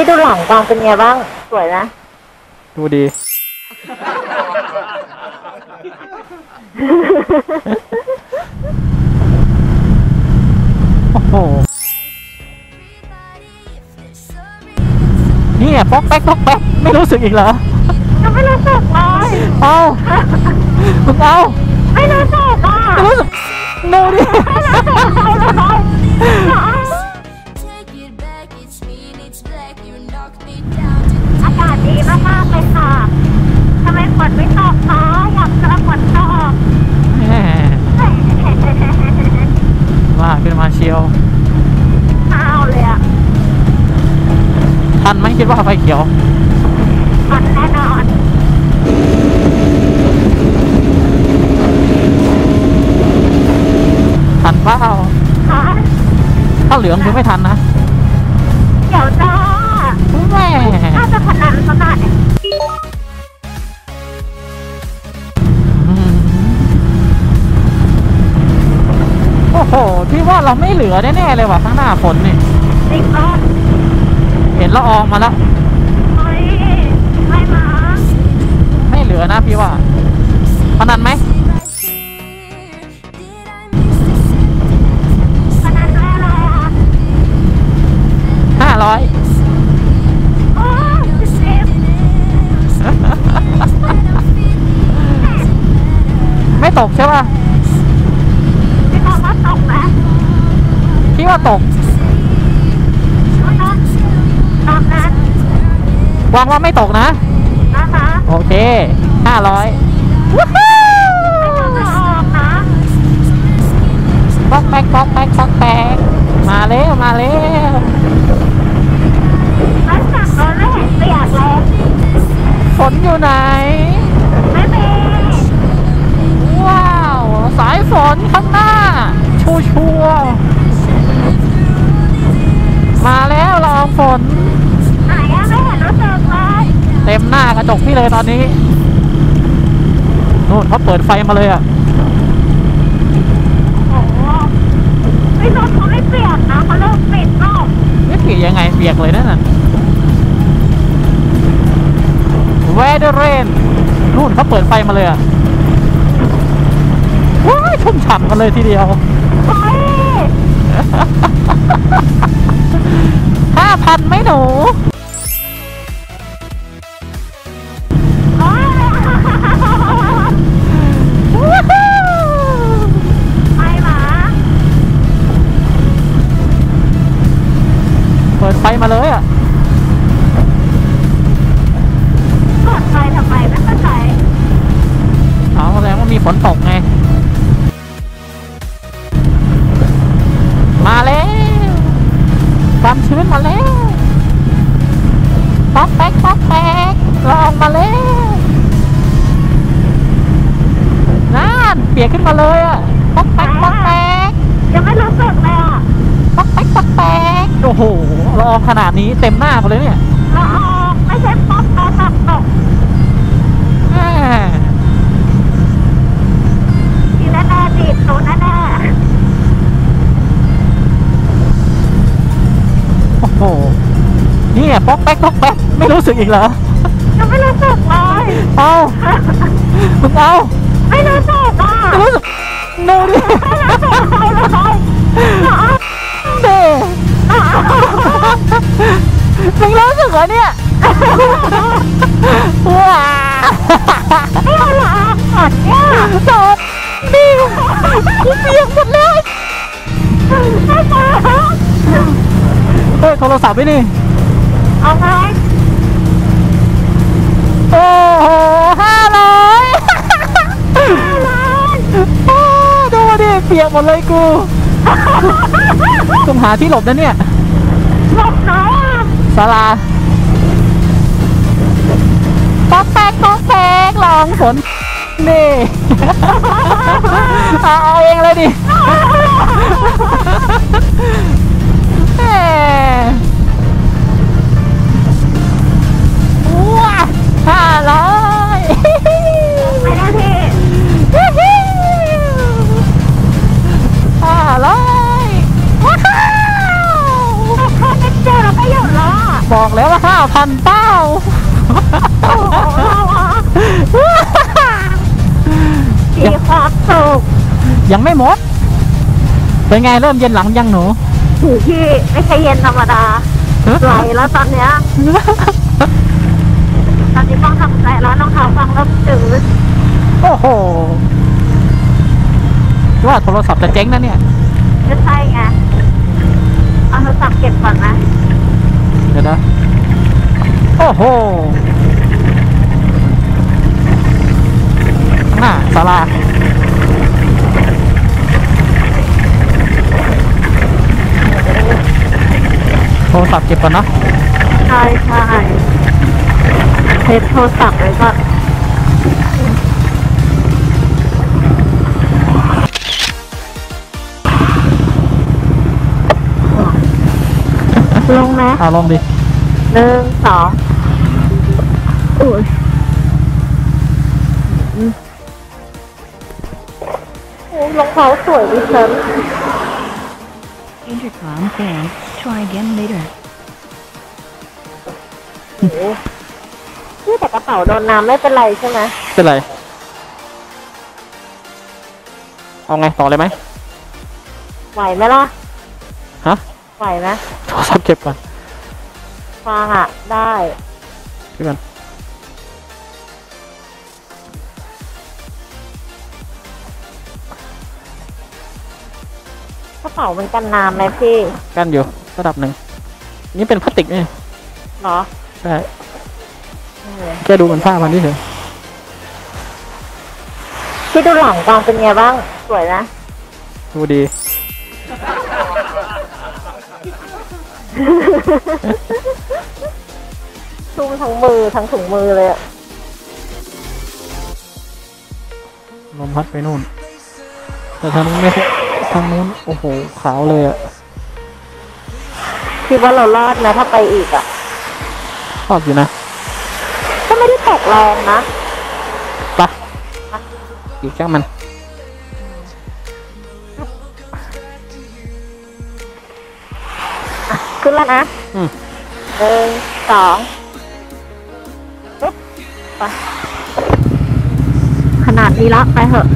พี่ดูหลังกองเป็นไงบ้าง สวยนะดูดี โอ้โหนี่ไงป๊อกแป๊กป๊อกแป๊กไม่รู้สึกอีกเหรอยังไม่รู้สึกเลยเอามึงเอาไม่รู้สึกอะไม่รู้สึกดูดิ Take ำไมฝนไม่ตกคะอยากเจอฝนตกแหมว่าขึ้นมาเชียว อ้าวเลยอะทันไหมคิดว่าไฟเขียว ฝนแน่นอนทันเปล่าค่ะถ้าเหลืองคือไม่ทันนะ เราไม่เหลือแน่ๆเลยว่ะข้างหน้าฝนนี่จริงก็เห็นละอองมาแล้วเฮ้ยไม่มาไม่เหลือนะพี่ว่าพนันไหม right here. Did I miss the พนันด้วยอะไรอะห้าร้อยโอ้เจ็บไม่ตกใช่ป่ะ พี่บอกว่าตกไหม พี่ ว่าตกตอนนั้นตอนนั้นหวังว่าไม่ตกนะนะคะโอเคห้าร้อยไม่ต้องออกนะป๊อกแป๊กป๊อกแป๊กป๊อกแป๊กมาแล้วมาแล้วแล้วจากรถไม่เห็นเปียกเลยฝนอยู่ไหน ต็มหน้ากระจกพี่เลยตอนนี้นู่นเขาเปิดไฟมาเลยอะโอ้โหไม่รถเขาไม่เปียกนะเขาเริ่มปิดรอบไม่เปียกยังไงเปียกเลยนั่นน่ะ Weather Rain นู่นเขาเปิดไฟมาเลยอะว้ายชุ่มฉ่ำกันเลยทีเดียวเฮ้ยห้าพันไหมหนู มาเลยอะกดไฟทำไมไม่เข้าใจเอาแสดงว่ามีฝนตกไง มาแล้วความชื้นมาแล้วป๊อกแป๊กป๊อกแป๊กลองมาแล้วนั่นเปียกขึ้นมาเลยอะป๊อกแป๊กป๊อกแป๊กยังไม่รู้สึกเลยอะป๊อกแป๊กป๊อกแป๊ก โอ้โหละอองขนาดนี้เต็มหน้าหมดเลยเนี่ยละอองไม่ใช่ป๊อปเราตับตกแม่ทีแน่ๆดีดตูแน่โอ้โหนี่ไงป๊อกแป๊กป๊อกแป๊กไม่รู้สึกอีกเหรอๆยังไม่รู้สึกเลยเอามึงเอาไม่รู้สึกอะไม่รู้สึกดูดิไม่รู้สึกเลย มึงรู้สึกเหรอเนี่ยว้าไม่เอาละอองเนี่กดิกูเปียกหมดแล้วเฮ้ยโทรศัพท์ไปนี่ เอาไงโอ้โหห้าร้อยโอ้ดูดิเปียกหมดเลยกูต้องหาที่หลบนะเนี่ย ศาลาป๊อกแป๊กป๊อกแป๊กลองฝนนี่ เอาเอาเองเลยดิ บอกแล้วว่าห้าพันเป้าโอ้โหมีความสุขยังไม่หมด เป็นไงเริ่มเย็นหลังยังหนูอยู่ที่ไม่ใช่เย็นธรรมดาไหลแล้วตอนเนี้ยตอนนี้ต้องทำใจแล้วน้องเท้าฟังแล้วจืดโอ้โหว่าโทรศัพท์จะเจ๊งนะเนี่ยไม่ใช่ไงเอาโทรศัพท์เก็บก่อนนะ เดี๋ยวนะ โอ้โหหน้าสาราโทรศัพท์เก็บก่อนเนาะใช่ใช่เซฟโทรศัพท์ไว้ก่อน ลงไหมเอาลองดิหนึ่งสองอุ้ยโอ้รองเท้าสวยดิฉัน Intercom failed. Try again later. โอ้โหนี่แต่กระเป๋าโดนน้ำไม่เป็นไรใช่ไหมเป็นไร เอาไงต่อเลยไหมไหวไหมล่ะ ฮะ ไหวไหมโทรศัพท์เก็บก่อนฟังอะ ได้เดี๋ยวก่อนกระเป๋ามันกันน้ำไหมพี่ กันอยู่ระดับหนึ่ง นี่เป็นพลาสติกนี่เหรอใช่เออแค่ดูเหมือนผ้ามันที่เฉยพี่ดูหลังกองเป็นไงบ้าง สวยนะ ดูดี ชุ่มทั้งมือทั้งถุงมือเลยอะลมพัดไปนู่น แต่ทางนู้นไม่ทางนู้น โอ้โห ขาวเลยอะคิดว่าเรารอดนะถ้าไปอีกอะชอบอยู่นะ ก็ไม่ได้ตกแรงนะ ไปะอีกจ้างมัน ขึ้นแล้วนะอืม หนึ่งสองปึ๊บไปขนาดนี้ละไปเถอะ